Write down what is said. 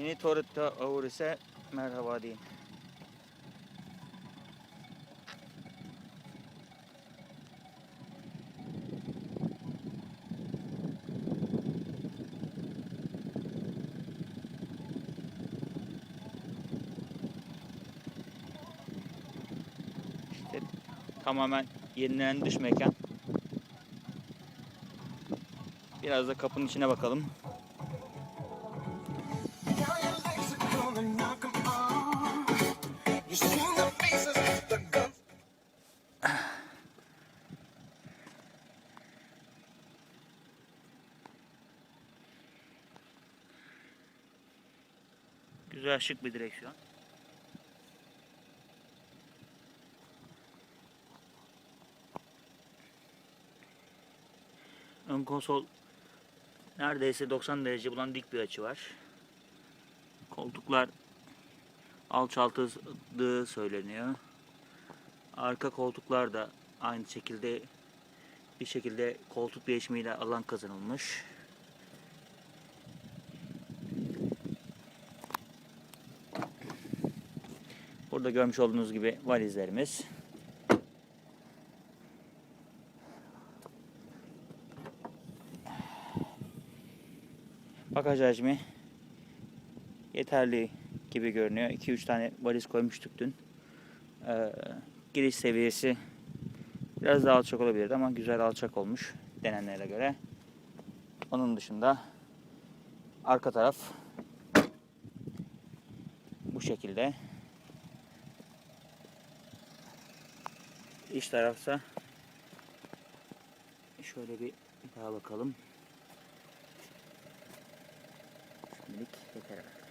Yeni Toretto Auris'e merhaba deyin. İşte tamamen yenilenen dış mekan. Biraz da kapının içine bakalım. Güzel şık bir direksiyon. Ön konsol neredeyse 90 derece bulan dik bir açı var. Koltuklar alçaltıldığı söyleniyor. Arka koltuklar da aynı şekilde bir şekilde koltuk değişimiyle alan kazanılmış. Burada görmüş olduğunuz gibi valizlerimiz. Bagaj hacmi yeterli gibi görünüyor. 2-3 tane valiz koymuştuk dün. Ee, giriş seviyesi biraz daha alçak olabilirdi ama güzel alçak olmuş denenlere göre. Onun dışında arka taraf bu şekilde. İç tarafsa şöyle bir, daha bakalım. Şimdilik yeter artık.